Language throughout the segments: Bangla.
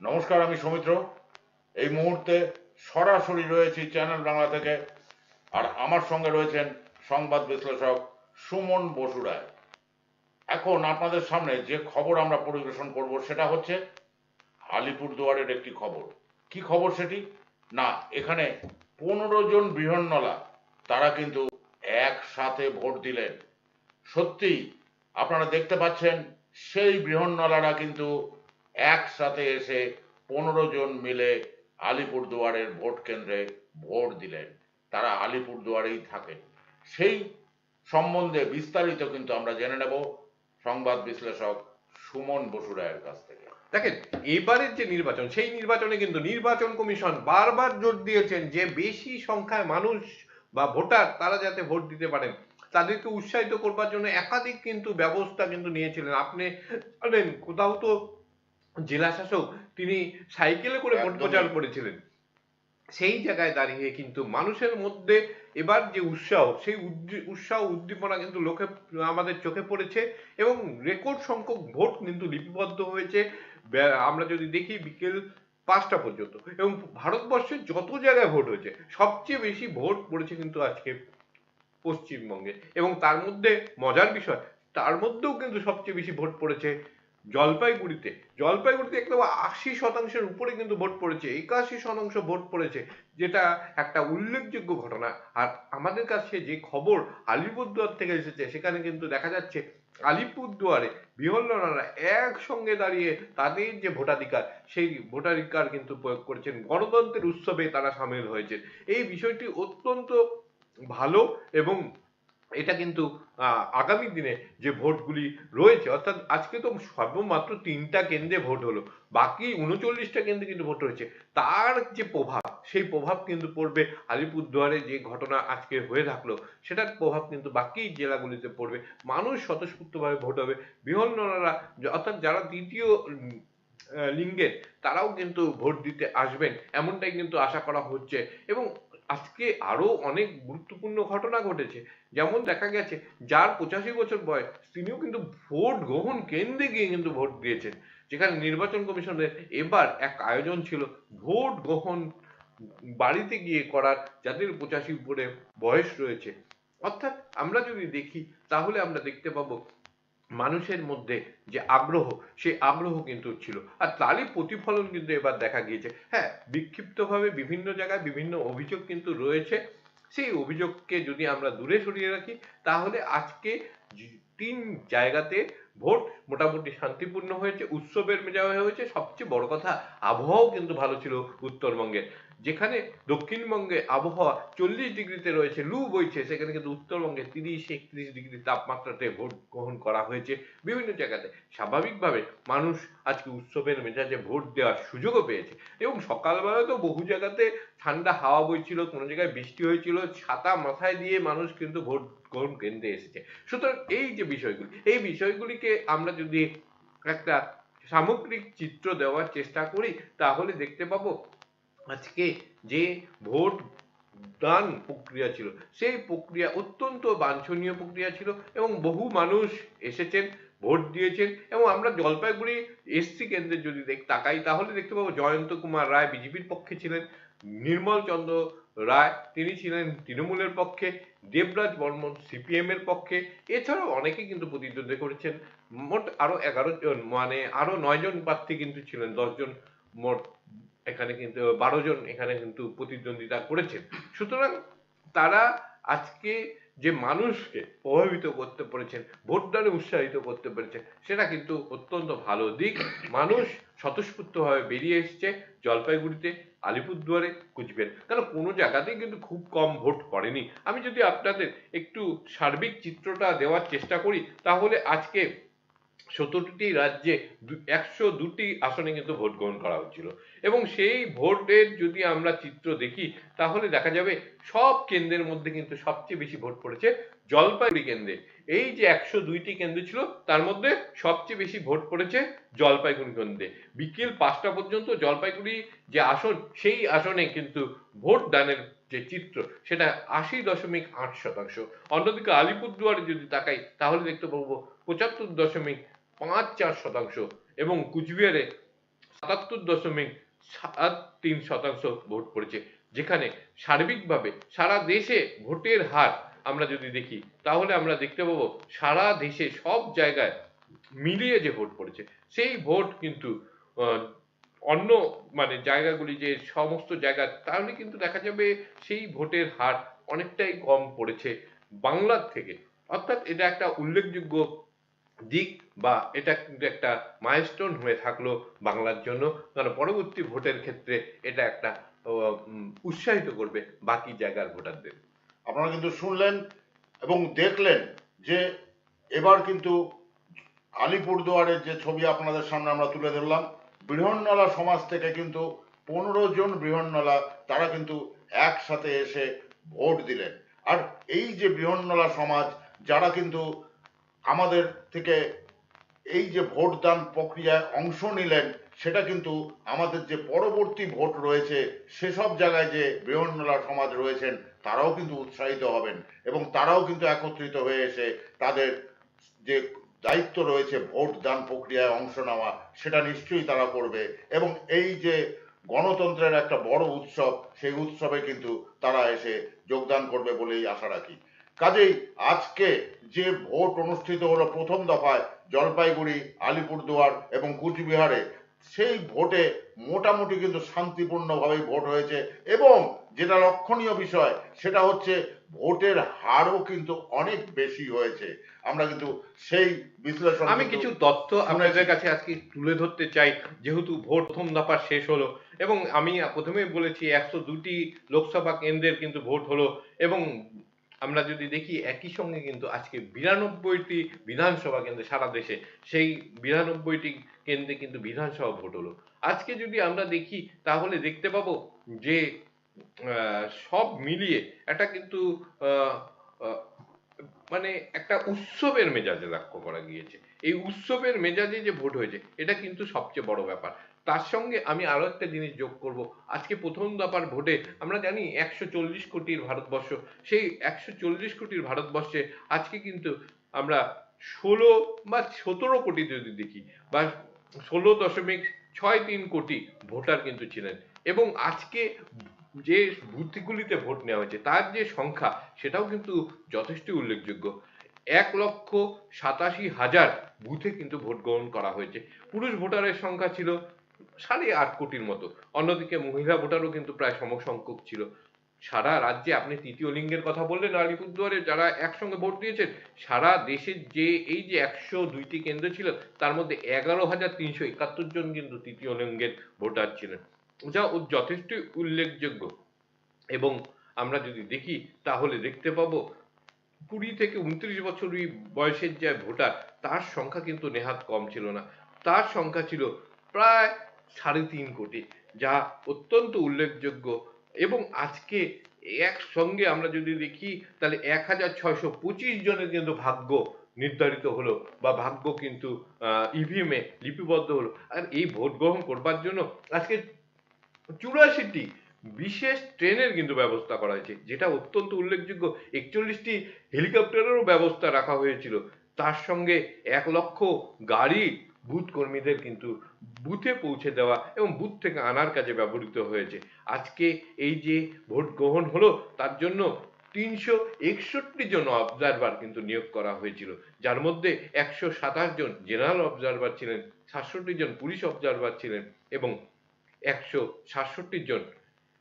নমস্কার, আমি সৌমিত্র। এই মুহূর্তে সরাসরি রয়েছি চ্যানেল বাংলা থেকে। আর আমার সঙ্গে রয়েছেন সংবাদ বিশ্লেষক সুমন বসুরায় এখন আপনাদের সামনে যে খবর আমরা পরিবেশন করব সেটা হচ্ছে আলিপুরদুয়ারের একটি খবর। কি খবর সেটি? না, এখানে পনেরো জন বৃহন্নলা, তারা কিন্তু একসাথে ভোট দিলেন। সত্যি আপনারা দেখতে পাচ্ছেন, সেই বৃহন্নলারা কিন্তু একসাথে এসে পনেরো জন মিলে আলিপুরদুয়ারের ভোট কেন্দ্রে ভোট দিলেন। তারা আলিপুরদুয়ারেই থাকেন। সেই সম্বন্ধে বিস্তারিত কিন্তু আমরা জেনে নেব সংবাদ বিশ্লেষক সুমন বসু রায়ের কাছ থেকে। দেখেন, এবারের যে নির্বাচন, সেই নির্বাচনে কিন্তু নির্বাচন কমিশন বারবার জোর দিয়েছেন যে বেশি সংখ্যায় মানুষ বা ভোটার তারা যাতে ভোট দিতে পারেন। তাদেরকে উৎসাহিত করবার জন্য একাধিক কিন্তু ব্যবস্থা কিন্তু নিয়েছিলেন। আপনি জানেন, কোথাও তো জেলা শাসক তিনি সাইকেলে করে ভোট প্রচার করেছিলেন। সেই জায়গায় দাঁড়িয়ে কিন্তু মানুষের মধ্যে এবার যে উৎসাহ সেই উৎসাহ উদ্দীপনা কিন্তু লোকে আমাদের চোখে পড়েছে এবং রেকর্ড সংখ্যক ভোট কিন্তু লিপিবদ্ধ হয়েছে। আমরা যদি দেখি বিকেল পাঁচটা পর্যন্ত এবং ভারতবর্ষের যত জায়গায় ভোট হয়েছে সবচেয়ে বেশি ভোট পড়েছে কিন্তু আজকে পশ্চিমবঙ্গে। এবং তার মধ্যে মজার বিষয় তার মধ্যেও কিন্তু সবচেয়ে বেশি ভোট পড়েছে জলপাইগুড়িতে জলপাইগুড়িতে একদম আশি শতাংশের উপরে কিন্তু ভোট পড়েছে, একাশি শতাংশ ভোট পড়েছে, যেটা একটা উল্লেখযোগ্য ঘটনা। আর আমাদের কাছে যে খবর আলিপুরদুয়ার থেকে এসেছে, সেখানে কিন্তু দেখা যাচ্ছে আলিপুরদুয়ারে বিহল্লনারা একসঙ্গে দাঁড়িয়ে তাদের যে ভোটাধিকার, সেই ভোটাধিকার কিন্তু প্রয়োগ করেছেন। গণতন্ত্রের উৎসবে তারা সামিল হয়েছেন। এই বিষয়টি অত্যন্ত ভালো এবং এটা কিন্তু আগামী দিনে যে ভোটগুলি রয়েছে, অর্থাৎ আজকে তো সর্বমাত্র তিনটা কেন্দ্রে ভোট হলো, বাকি উনচল্লিশটা কেন্দ্রে কিন্তু ভোট হয়েছে তার যে প্রভাব, সেই প্রভাব কিন্তু পড়বে আলিপুরদুয়ারে যে ঘটনা আজকে হয়ে থাকল, সেটার প্রভাব কিন্তু বাকি জেলাগুলিতে পড়বে। মানুষ স্বতঃস্ফূর্তভাবে ভোট হবে। বিহন্নরা, অর্থাৎ যারা দ্বিতীয় লিঙ্গের, তারাও কিন্তু ভোট দিতে আসবেন, এমনটাই কিন্তু আশা করা হচ্ছে। এবং আজকে আরও অনেক গুরুত্বপূর্ণ ঘটনা ঘটেছে। যেমন দেখা গেছে, যার পঁচাশি বছর বয়স, তিনিও কিন্তু ভোট গ্রহণ কেন্দ্রে গিয়ে কিন্তু ভোট দিয়েছেন। যেখানে নির্বাচন কমিশনের এবার এক আয়োজন ছিল ভোট গ্রহণ বাড়িতে গিয়ে করার, যাদের পঁচাশি উপরে বয়স রয়েছে। অর্থাৎ আমরা যদি দেখি, তাহলে আমরা দেখতে পাবো মানুষের মধ্যে যে আগ্রহ, সেই আগ্রহ কিন্তু ছিল। আর তারই প্রতিফলন কিন্তু এবার দেখা গিয়েছে। হ্যাঁ বিক্ষিপ্তভাবে বিভিন্ন জায়গায় বিভিন্ন অভিযোগ কিন্তু রয়েছে। সেই অভিযোগকে যদি আমরা দূরে সরিয়ে রাখি, তাহলে আজকে তিন জায়গাতে ভোট মোটামুটি শান্তিপূর্ণ হয়েছে, উৎসবের মেজাজে হয়েছে। সবচেয়ে বড় কথা, আবহাওয়াও কিন্তু ভালো ছিল উত্তরবঙ্গে। যেখানে দক্ষিণবঙ্গে আবহাওয়া চল্লিশ ডিগ্রিতে রয়েছে, লু বইছে, সেখানে কিন্তু উত্তরবঙ্গে তিরিশ, একত্রিশ ডিগ্রি তাপমাত্রাতে ভোট গ্রহণ করা হয়েছে বিভিন্ন জায়গাতে। স্বাভাবিকভাবে মানুষ আজকে উৎসবের মেজাজে ভোট দেওয়ার সুযোগও পেয়েছে এবং সকালবেলা তো বহু জায়গাতে ঠান্ডা হাওয়া বইছিল, কোনো জায়গায় বৃষ্টি হয়েছিল, ছাতা মাথায় দিয়ে মানুষ কিন্তু ভোট গ্রহণ কেন্দ্রে এসেছে। সুতরাং এই যে বিষয়গুলি, এই বিষয়গুলিকে আমরা যদি একটা সামগ্রিক চিত্র দেওয়ার চেষ্টা করি, তাহলে দেখতে পাবো আজকে যে ভোট দান প্রক্রিয়া ছিল, সেই প্রক্রিয়া অত্যন্ত বাঞ্ছনীয় প্রক্রিয়া ছিল এবং বহু মানুষ এসেছেন, ভোট দিয়েছেন এবং আমরা জলপাইগুড়ি এসসি কেন্দ্রে যদি দেখ, তাকাই তাহলে দেখতে পাবো জয়ন্ত কুমার রায় বিজেপির পক্ষে ছিলেন, নির্মল চন্দ্র রায় তিনি ছিলেন তৃণমূলের পক্ষে, দেবরাজ বর্মন সিপিএম এর পক্ষে, এছাড়াও অনেকে কিন্তু প্রতিদ্বন্দ্বী করেছেন, মোট আরও এগারো জন মানে আরও নয় জন প্রার্থী কিন্তু ছিলেন দশজন মোট এখানে কিন্তু বারো জন, এখানে কিন্তু প্রতিদ্বন্দ্বিতা করেছেন। সুতরাং তারা আজকে যে মানুষকে প্রভাবিত করতে পেরেছেন, ভোটদানে উৎসাহিত করতে পেরেছেন, সেটা কিন্তু অত্যন্ত ভালো দিক। মানুষ স্বতঃস্ফূর্তভাবে বেরিয়ে এসেছে জলপাইগুড়িতে, আলিপুরদুয়ারে, কুচবিহার। কারণ কোনো জায়গাতেই কিন্তু খুব কম ভোট পড়েনি। আমি যদি আপনাদের একটু সার্বিক চিত্রটা দেওয়ার চেষ্টা করি, তাহলে আজকে সতেরোটি রাজ্যে একশো দুটি আসনে কিন্তু ভোট গ্রহণ করা হচ্ছিল এবং সেই ভোটের যদি আমরা চিত্র দেখি, তাহলে দেখা যাবে সব কেন্দ্রের মধ্যে কিন্তু সবচেয়ে বেশি ভোট পড়েছে জলপাইগুড়ি কেন্দ্রে। এই যে একশো দুইটি কেন্দ্র ছিল, তার মধ্যে সবচেয়ে বেশি ভোট পড়েছে জলপাইগুড়ি কেন্দ্রে। বিকেল পাঁচটা পর্যন্ত জলপাইগুড়ি যে আসন, সেই আসনে কিন্তু ভোট দানের যে চিত্র, সেটা আশি দশমিক আট শতাংশ। অন্যদিকে আলিপুরদুয়ারে যদি তাকাই, তাহলে দেখতে পাবো পঁচাত্তর দশমিক পাঁচ চার শতাংশ এবং কুচবিহারে সাতাত্তর দশমিক সাত তিন শতাংশ ভোট পড়েছে। যেখানে সার্বিকভাবে সারা দেশে ভোটের হার আমরা যদি দেখি, তাহলে আমরা দেখতে পাবো সারা দেশে সব জায়গায় মিলিয়ে যে ভোট পড়েছে, সেই ভোট কিন্তু অন্য মানে জায়গাগুলি যে সমস্ত জায়গা তাহলে কিন্তু দেখা যাবে সেই ভোটের হার অনেকটাই কম পড়েছে বাংলার থেকে। অর্থাৎ এটা একটা উল্লেখযোগ্য দিক বা এটা কিন্তু একটা মাইলস্টোন হয়ে থাকল বাংলার জন্য। কারণ পরবর্তী ভোটের ক্ষেত্রে এটা একটা উৎসাহিত করবে বাকি জায়গার ভোটারদের। আপনারা কিন্তু শুনলেন এবং দেখলেন যে এবার কিন্তু আলিপুরদুয়ারের যে ছবি আপনাদের সামনে আমরা তুলে ধরলাম বৃহন্নলা সমাজ থেকে কিন্তু পনেরো জন বৃহন্নলা, তারা কিন্তু একসাথে এসে ভোট দিলেন। আর এই যে বৃহন্নলা সমাজ, যারা কিন্তু আমাদের থেকে এই যে ভোটদান প্রক্রিয়ায় অংশ নিলেন, সেটা কিন্তু আমাদের যে পরবর্তী ভোট রয়েছে, সেসব জায়গায় যে বৃহন্নলা সমাজ রয়েছেন, তারাও কিন্তু উৎসাহিত হবেন এবং তারাও কিন্তু একত্রিত হয়ে এসে তাদের যে দায়িত্ব রয়েছে ভোট দান প্রক্রিয়ায় অংশ নেওয়া, সেটা নিশ্চয়ই তারা করবে। এবং এই যে গণতন্ত্রের একটা বড় উৎসব, সেই উৎসবে কিন্তু তারা এসে যোগদান করবে বলেই আশা রাখি। কাজেই আজকে যে ভোট অনুষ্ঠিত হলো প্রথম দফায়, জলপাইগুড়ি, আলিপুরদুয়ার এবং কুচবিহারে, সেই ভোটে মোটামুটি কিন্তু শান্তিপূর্ণভাবেই ভোট হয়েছে। এবং যেটা লক্ষণীয় বিষয়, সেটা হচ্ছে ভোটের হারও কিন্তু অনেক বেশি হয়েছে। আমরা কিন্তু সেই বিশ্লেষণ আমি কিছু তথ্য আপনাদের কাছে আজকে তুলে ধরতে চাই। যেহেতু ভোট প্রথম দফা শেষ হলো এবং আমি প্রথমেই বলেছি একশো দুটি লোকসভা কেন্দ্রের কিন্তু ভোট হলো এবং আমরা যদি দেখি একই সঙ্গে কিন্তু আজকে বিরানব্বইটি বিধানসভা কেন্দ্রে সারা দেশে সেই বিরানব্বইটি কেন্দ্রে কিন্তু বিধানসভা ভোট হলো। আজকে যদি আমরা দেখি তাহলে দেখতে পাবো যে সব মিলিয়ে একটা কিন্তু মানে একটা উৎসবের মেজাজে লক্ষ্য করা গিয়েছে। এই উৎসবের মেজাজে যে ভোট হয়েছে, এটা কিন্তু সবচেয়ে বড় ব্যাপার। তার সঙ্গে আমি আরও একটা জিনিস যোগ করব। আজকে প্রথম দফার ভোটে আমরা জানি একশো চল্লিশ কোটির ভারতবর্ষ। সেই একশো চল্লিশ কোটির ভারতবর্ষে আজকে কিন্তু আমরা ষোলো বা সতেরো কোটি যদি দেখি, বা ষোলো দশমিক ছয় তিন কোটি ভোটার কিন্তু ছিলেন। এবং আজকে যে বুথগুলিতে ভোট নেওয়া হয়েছে, তার যে সংখ্যা, সেটাও কিন্তু যথেষ্ট উল্লেখযোগ্য। এক লক্ষ সাতাশি হাজার বুথে কিন্তু ভোট গ্রহণ করা হয়েছে। পুরুষ ভোটারের সংখ্যা ছিল সাড়ে আট কোটির মতো। অন্যদিকে মহিলা ভোটারও কিন্তু প্রায় সমসংখ্যক ছিল। সারা রাজ্যে, আপনি তৃতীয় লিঙ্গের কথা বললেন, আলিপুরদুয়ারে যারা একসঙ্গে ভোট দিয়েছেন, সারা দেশের যে এই যে একশো দুইটি কেন্দ্র ছিল, তার মধ্যে এগারো হাজার তিনশো একাত্তর জন কিন্তু তৃতীয় লিঙ্গের ভোটার ছিলেন। যা যথেষ্ট উল্লেখযোগ্য। এবং আমরা যদি দেখি, তাহলে দেখতে পাবো কুড়ি থেকে উনত্রিশ বছরই বয়সের যে ভোটার, তার সংখ্যা কিন্তু নেহাত কম ছিল না। তার সংখ্যা ছিল প্রায় সাড়ে তিন কোটি, যা অত্যন্ত উল্লেখযোগ্য। এবং আজকে একসঙ্গে আমরা যদি দেখি, তাহলে এক হাজার ছয়শো পঁচিশ জনের কিন্তু ভাগ্য নির্ধারিত হলো, বা ভাগ্য কিন্তু ইভিএমে লিপিবদ্ধ হলো। আর এই ভোট গ্রহণ করবার জন্য আজকে চুরাশিটি বিশেষ ট্রেনের কিন্তু ব্যবস্থা করা হয়েছে, যেটা অত্যন্ত উল্লেখযোগ্য। একচল্লিশটি হেলিকপ্টারেরও ব্যবস্থা রাখা হয়েছিল। তার সঙ্গে এক লক্ষ গাড়ি বুথ কর্মীদের কিন্তু বুথে পৌঁছে দেওয়া এবং বুথ থেকে আনার কাজে ব্যবহৃত হয়েছে। আজকে এই যে ভোট গ্রহণ হলো, তার জন্য তিনশো একষট্টি জন অবজারভার কিন্তু নিয়োগ করা হয়েছিল। যার মধ্যে একশো সাতাশ জন জেনারেল অবজারভার ছিলেন, সাতষট্টি জন পুলিশ অবজারভার ছিলেন এবং একশো সাতষট্টি জন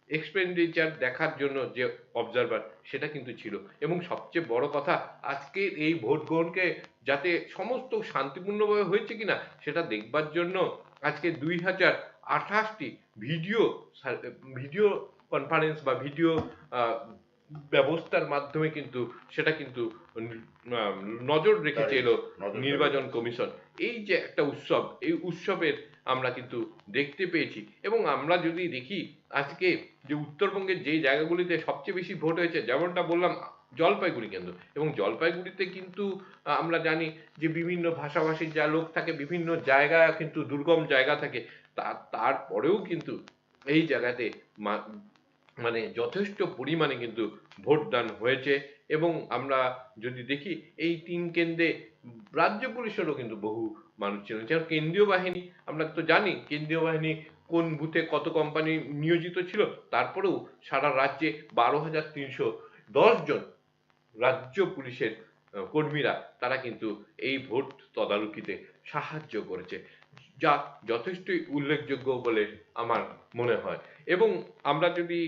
এক্সপেন্ডিচার দেখার জন্য যে অবজারভার সেটা কিন্তু ছিল। এবং সবচেয়ে বড় কথা আজকে এই ভোট গ্রহণকে যাতে সমস্ত শান্তিপূর্ণভাবে হয়েছে কিনা সেটা দেখবার জন্য আজকে দুই হাজার আঠাশটি ভিডিও ভিডিও কনফারেন্স বা ভিডিও ব্যবস্থার মাধ্যমে কিন্তু সেটা কিন্তু নজর রেখেছে এলো নির্বাচন কমিশন। এই যে একটা উৎসব এই উৎসবের আমরা কিন্তু দেখতে পেয়েছি। এবং আমরা যদি দেখি আজকে যে উত্তরবঙ্গের যেই জায়গাগুলিতে সবচেয়ে বেশি ভোট হয়েছে, যেমনটা বললাম, জলপাইগুড়ি কেন্দ্র। এবং জলপাইগুড়িতে কিন্তু আমরা জানি যে বিভিন্ন ভাষাভাষীর যা লোক থাকে, বিভিন্ন জায়গা কিন্তু দুর্গম জায়গা থাকে। তা, তারপরেও কিন্তু এই জায়গাতে মানে যথেষ্ট পরিমাণে কিন্তু ভোটদান হয়েছে। এবং আমরা যদি দেখি, এই তিন কেন্দ্রে রাজ্য পুলিশেরও কিন্তু বহু মানুষ ছিলেন যেমন কেন্দ্রীয় বাহিনী, আমরা তো জানি কেন্দ্রীয় বাহিনী কোন বুথে কত কোম্পানি নিয়োজিত ছিল, তারপরেও সারা রাজ্যে বারো হাজার তিনশো দশ জন রাজ্য পুলিশের কর্মীরা তারা কিন্তু এই ভোট তদারকিতে সাহায্য করেছে, যা যথেষ্টই উল্লেখযোগ্য বলে আমার মনে হয়। এবং আমরা যদি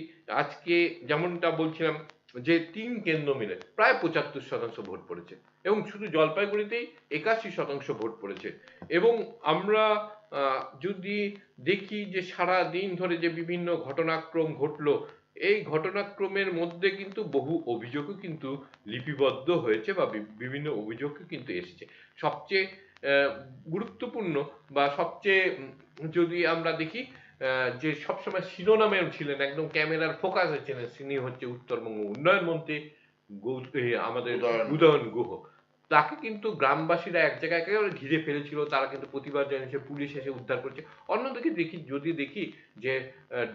আজকে যেমনটা বলছিলাম যে তিন কেন্দ্র মিলে প্রায় পঁচাত্তর শতাংশ ভোট পড়েছে এবং শুধু জলপাইগুড়িতেই একাশি শতাংশ ভোট পড়েছে। এবং আমরা যদি দেখি যে সারা দিন ধরে যে বিভিন্ন ঘটনাক্রম ঘটলো, এই ঘটনাক্রমের মধ্যে কিন্তু বহু অভিযোগও কিন্তু লিপিবদ্ধ হয়েছে বা বিভিন্ন অভিযোগও কিন্তু এসেছে। সবচেয়ে গুরুত্বপূর্ণ বা সবচেয়ে যদি আমরা দেখি যে সবসময় শিরোনামেও ছিলেন একদম ক্যামেরার ফোকাসে ছিলেন তিনি হচ্ছে উত্তরবঙ্গ উন্নয়ন মন্ত্রী আমাদের উদয়ন। গুহ তাকে কিন্তু গ্রামবাসীরা এক জায়গায় ঘিরে ফেলেছিল তারা কিন্তু প্রতিবাদ জানিয়েছে পুলিশ এসে উদ্ধার করছে অন্যদিকে দেখি যদি দেখি যে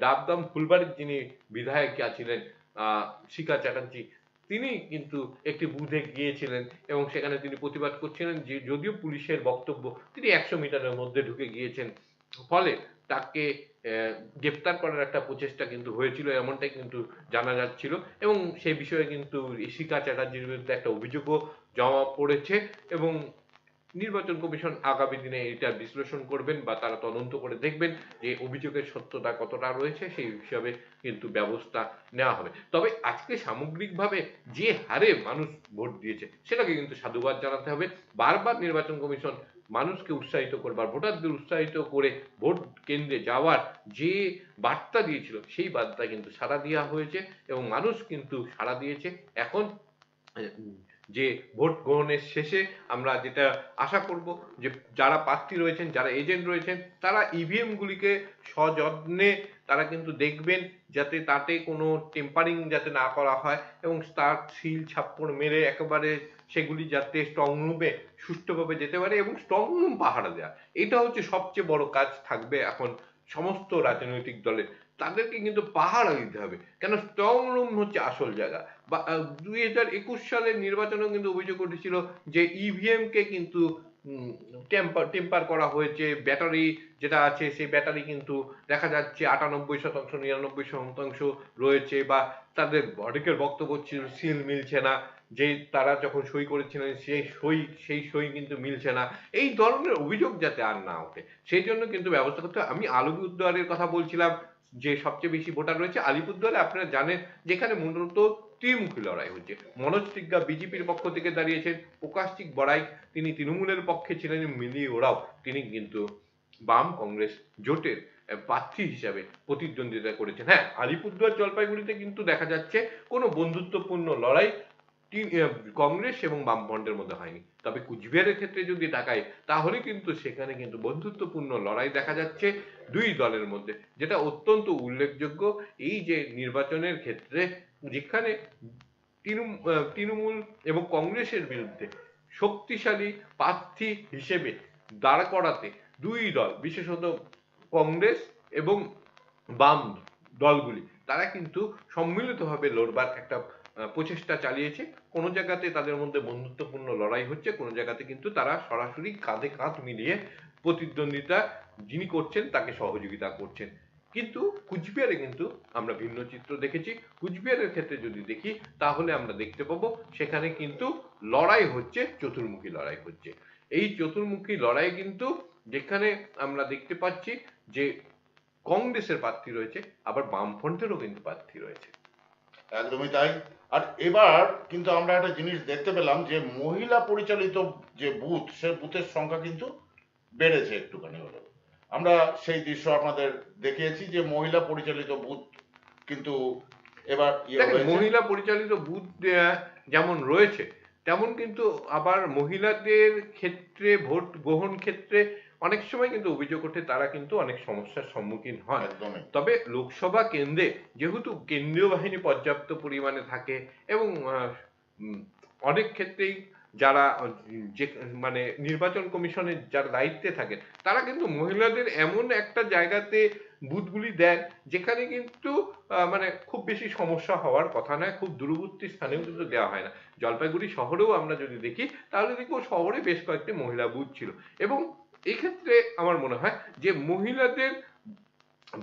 ডাবদাম ফুলবাড়ির যিনি বিধায়ক ছিলেন আহ, শিখা চ্যাটার্জি তিনি কিন্তু একটি বুথে গিয়েছিলেন এবং সেখানে তিনি প্রতিবাদ করছিলেন যে যদিও পুলিশের বক্তব্য তিনি একশো মিটারের মধ্যে ঢুকে গিয়েছেন ফলে তাকে গ্রেপ্তার করার একটা প্রচেষ্টা কিন্তু হয়েছিল, এমনটাই কিন্তু জানা যাচ্ছিল। এবং সেই বিষয়ে কিন্তু ঋষিকা চ্যাটার্জির বিরুদ্ধে একটা অভিযোগও জমা পড়েছে এবং নির্বাচন কমিশন আগামী দিনে এটা বিশ্লেষণ করবেন বা তারা তদন্ত করে দেখবেন যে অভিযোগের সত্যতা কতটা রয়েছে, সেই হিসাবে কিন্তু ব্যবস্থা নেওয়া হবে। তবে আজকে সামগ্রিকভাবে যে হারে মানুষ ভোট দিয়েছে, সেটাকে কিন্তু সাধুবাদ জানাতে হবে। বারবার নির্বাচন কমিশন মানুষকে উৎসাহিত করবার, ভোটারদের উৎসাহিত করে ভোট কেন্দ্রে যাওয়ার যে বার্তা দিয়েছিল, সেই বার্তা কিন্তু সাড়া দেওয়া হয়েছে এবং মানুষ কিন্তু সাড়া দিয়েছে। এখন যে ভোট গ্রহণের শেষে আমরা যেটা আশা করব যে যারা প্রার্থী রয়েছেন, যারা এজেন্ট রয়েছেন, তারা ইভিএম গুলিকে সযত্নে তারা কিন্তু দেখবেন যাতে তাতে কোনো টেম্পারিং যাতে না করা হয় এবং তার সিল ছাপ্পড় মেরে একেবারে সেগুলি যাতে স্ট্রং রুমে সুষ্ঠুভাবে যেতে পারে এবং স্ট্রং রুম পাহারা দেওয়া এটা হচ্ছে সবচেয়ে বড় কাজ থাকবে এখন সমস্ত রাজনৈতিক দলের। তাদেরকে কিন্তু পাহারা দিতে হবে। কেন? স্ট্রং রুম হচ্ছে আসল জায়গা। বা দুই হাজার একুশ সালের নির্বাচনেও কিন্তু অভিযোগ উঠেছিল যে ইভিএম কে কিন্তু টেম্পার টেম্পার করা হয়েছে। ব্যাটারি যেটা আছে, সেই ব্যাটারি কিন্তু দেখা যাচ্ছে আটানব্বই শতাংশ, নিরানব্বই শতাংশ রয়েছে বা তাদের অনেকের বক্তব্য ছিল সিল মিলছে না। যে তারা যখন সই করেছিলেন, সেই সই সেই সই কিন্তু মিলছে না। এই ধরনের অভিযোগ যাতে আর না ওঠে, সেই জন্য কিন্তু ব্যবস্থা করতে। আমি আলিপুরদুয়ারের কথা বলছিলাম। যে সবচেয়ে বেশি ভোটার রয়েছে, আলিপুরদুয়ারে আপনারা জানেন যেখানে মূলত ত্রিমুখী লড়াই হচ্ছে। মনোজ টিগ্গা বিজেপির পক্ষ থেকে দাঁড়িয়েছেন প্রকাশিক বড়াই, তিনি তৃণমূলের পক্ষে ছিলেন মিলি ওরাও। তিনি কিন্তু বাম কংগ্রেস জোটের প্রার্থী হিসাবে প্রতিদ্বন্দ্বিতা করেছেন। হ্যাঁ আলিপুরদুয়ার জলপাইগুড়িতে কিন্তু দেখা যাচ্ছে কোনো বন্ধুত্বপূর্ণ লড়াই কংগ্রেস এবং বামফ্রন্টের মধ্যে হয়নি। তবে কুচবিহারের ক্ষেত্রে যদি তাকাই, তাহলে কিন্তু সেখানে কিন্তু বন্ধুত্বপূর্ণ লড়াই দেখা যাচ্ছে দুই দলের মধ্যে, যেটা অত্যন্ত উল্লেখযোগ্য। এই যে নির্বাচনের ক্ষেত্রে যেখানে তৃণমূল এবং কংগ্রেসের বিরুদ্ধে শক্তিশালী প্রার্থী হিসেবে দাঁড় করাতে দুই দল, বিশেষত কংগ্রেস এবং বাম দলগুলি, তারা কিন্তু সম্মিলিতভাবে লড়বার একটা প্রচেষ্টা চালিয়েছে। কোনো জায়গাতে তাদের মধ্যে বন্ধুত্বপূর্ণ লড়াই হচ্ছে, কোনো জায়গাতে কিন্তু তারা সরাসরি কাঁধে কাঁধ মিলিয়ে প্রতিদ্বন্দ্বিতা যিনি করছেন তাকে সহযোগিতা করছেন। কিন্তু কুচবিহারে কিন্তু আমরা ভিন্ন চিত্র দেখেছি। কুচবিহারের ক্ষেত্রে যদি দেখি, তাহলে আমরা দেখতে পাবো সেখানে কিন্তু লড়াই হচ্ছে, চতুর্মুখী লড়াই হচ্ছে। এই চতুর্মুখী লড়াই কিন্তু যেখানে আমরা দেখতে পাচ্ছি যে কংগ্রেসের প্রার্থী রয়েছে, আবার বামফ্রন্টেরও কিন্তু প্রার্থী রয়েছে। একদমই তাই। আর এবার কিন্তু আমরা একটা জিনিস দেখতে পেলাম যে মহিলা পরিচালিত যে বুথ সে বুথের সংখ্যা কিন্তু বেড়েছে একটুখানি হলেও। আমরা সেই দৃশ্য আপনাদের দেখিয়েছি যে মহিলা পরিচালিত বুথ কিন্তু এবার ইয়ে মহিলা পরিচালিত বুথ যেমন রয়েছে তেমন কিন্তু আবার মহিলাদের ক্ষেত্রে ভোট গ্রহণ ক্ষেত্রে অনেক সময় কিন্তু অভিযোগ ওঠে তারা কিন্তু অনেক সমস্যার সম্মুখীন হয়। তবে লোকসভা কেন্দ্রে যেহেতু কেন্দ্রীয় বাহিনী পর্যাপ্ত পরিমাণে থাকে এবং অনেক ক্ষেত্রেই যারা যে মানে নির্বাচন কমিশনের যারা দায়িত্বে থাকে তারা কিন্তু মহিলাদের এমন একটা জায়গাতে বুথগুলি দেন যেখানে কিন্তু মানে খুব বেশি সমস্যা হওয়ার কথা নয় খুব দূরবর্তী স্থানেও কিন্তু দেওয়া হয় না। জলপাইগুড়ি শহরেও আমরা যদি দেখি তাহলে দেখব শহরে বেশ কয়েকটি মহিলা বুথ ছিল এবং এক্ষেত্রে আমার মনে হয় যে মহিলাদের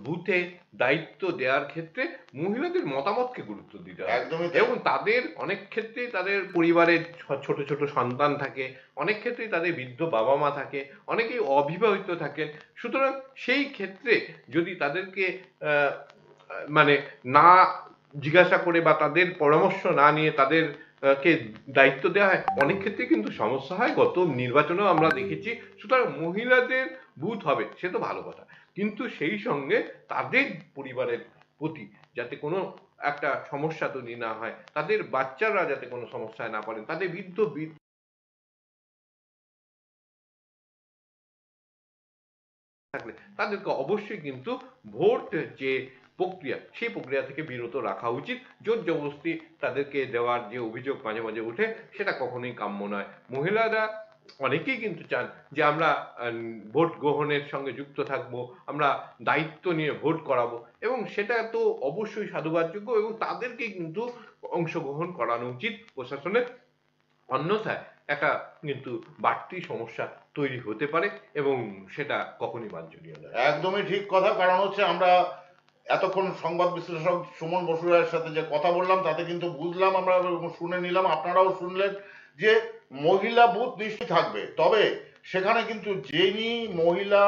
বুথে দায়িত্ব দেওয়ার ক্ষেত্রে মহিলাদের মতামতকে গুরুত্ব দিতে হবে। একদমই এবং তাদের অনেক ক্ষেত্রেই তাদের পরিবারের ছোট ছোট সন্তান থাকে অনেক ক্ষেত্রেই তাদের বৃদ্ধ বাবা মা থাকে অনেকেই অবিবাহিত থাকেন। সুতরাং সেই ক্ষেত্রে যদি তাদেরকে মানে না জিজ্ঞাসা করে বা তাদের পরামর্শ না নিয়ে তাদের কে দায়িত্ব দেওয়া হয়? অনেক ক্ষেত্রে কিন্তু সমস্যা হয়। গত নির্বাচনেও আমরা দেখেছি, সুতরাং মহিলাদের বুথ হবে, সে তো ভালো কথা। কিন্তু সেই সঙ্গে তাদের পরিবারের প্রতি যাতে কোনো একটা সমস্যা তৈরি না হয়, তাদের বাচ্চারা যাতে কোনো সমস্যায় না পড়েন, তাদের বৃদ্ধ বৃদ্ধ থাকলে তাদেরকে অবশ্যই কিন্তু ভোট যে প্রক্রিয়া, সেই প্রক্রিয়া থেকে বিরত রাখা উচিত। জোর জবরদস্তি তাদেরকে দেওয়ার যে অভিযোগ মাঝে মাঝে ওঠে, সেটা কখনোই কাম্য নয়। মহিলারা অনেকেই কিন্তু চান যে আমরা ভোট গ্রহণের সঙ্গে যুক্ত থাকব, আমরা দায়িত্ব নিয়ে ভোট করাবো। এবং সেটা তো অবশ্যই সাধুবাদযোগ্য এবং তাদেরকে কিন্তু অংশগ্রহণ করানো উচিত প্রশাসনের। অন্যথায় একটা কিন্তু বাড়তি সমস্যা তৈরি হতে পারে এবং সেটা কখনই বাঞ্ছনীয় নয়। একদমই ঠিক কথা, কারণ হচ্ছে আমরা এতক্ষণ সংবাদ বিশ্লেষক সুমন বসুরায়ের সাথে যে কথা বললাম, তাতে কিন্তু বুঝলাম আমরা শুনে নিলাম, আপনারাও শুনলেন যে মহিলা বুথ নিশ্চয়ই থাকবে। তবে সেখানে কিন্তু যিনি মহিলা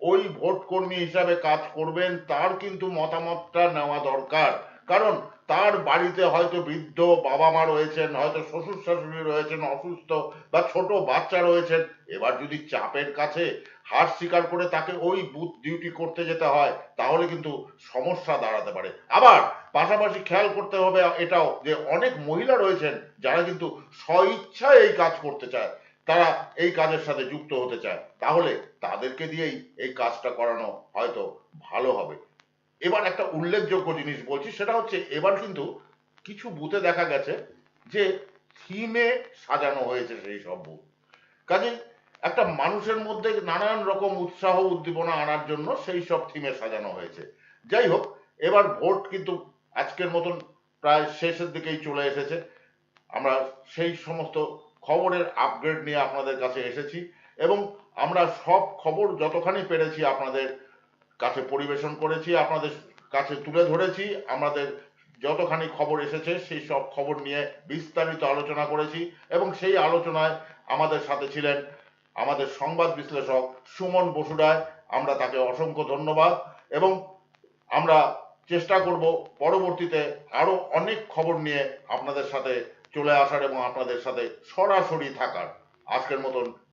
ওই ভোট কর্মী হিসাবে কাজ করবেন, তার কিন্তু মতামতটা নেওয়া দরকার। কারণ তার বাড়িতে হয়তো বৃদ্ধ বাবা মা রয়েছেন, হয়তো শ্বশুর শাশুড়ি রয়েছেন, অসুস্থ বা ছোট বাচ্চা রয়েছেন, এবার যদি চাপের কাছে হার স্বীকার করে তাকে ওই বুথ ডিউটি করতে যেতে হয়, তাহলে কিন্তু সমস্যা দাঁড়াতে পারে। আবার পাশাপাশি খেয়াল করতে হবে এটাও যে অনেক মহিলা রয়েছেন যারা কিন্তু স্বইচ্ছায় এই কাজ করতে চায়, তারা এই কাজের সাথে যুক্ত হতে চায়। তাহলে তাদেরকে দিয়েই এই কাজটা করানো হয়তো ভালো হবে। এবার একটা উল্লেখযোগ্য জিনিস বলছি, সেটা হচ্ছে এবার কিন্তু কিছু বুথে দেখা গেছে যে থিমে সাজানো হয়েছে সেই সব বুথ। কাজেই একটা মানুষের মধ্যে নানান রকম উৎসাহ উদ্দীপনা আনার জন্য সেই সব থিমে সাজানো হয়েছে। যাই হোক, এবার ভোট কিন্তু আজকের মতন প্রায় শেষের দিকেই চলে এসেছে। আমরা সেই সমস্ত খবরের আপগ্রেড নিয়ে আপনাদের কাছে এসেছি এবং আমরা সব খবর যতখানি পেরেছি আপনাদের কাছে পরিবেশন করেছি, আপনাদের কাছে তুলে ধরেছি, আমাদের যতখানি খবর এসেছে সেই সব খবর নিয়ে বিস্তারিত আলোচনা করেছি এবং সেই আলোচনায় আমাদের সাথে ছিলেন আমাদের সংবাদ বিশ্লেষক সুমন বসুরায় আমরা তাকে অসংখ্য ধন্যবাদ এবং আমরা চেষ্টা করব পরবর্তীতে আরও অনেক খবর নিয়ে আপনাদের সাথে চলে আসার এবং আপনাদের সাথে সরাসরি থাকার। আজকের মতন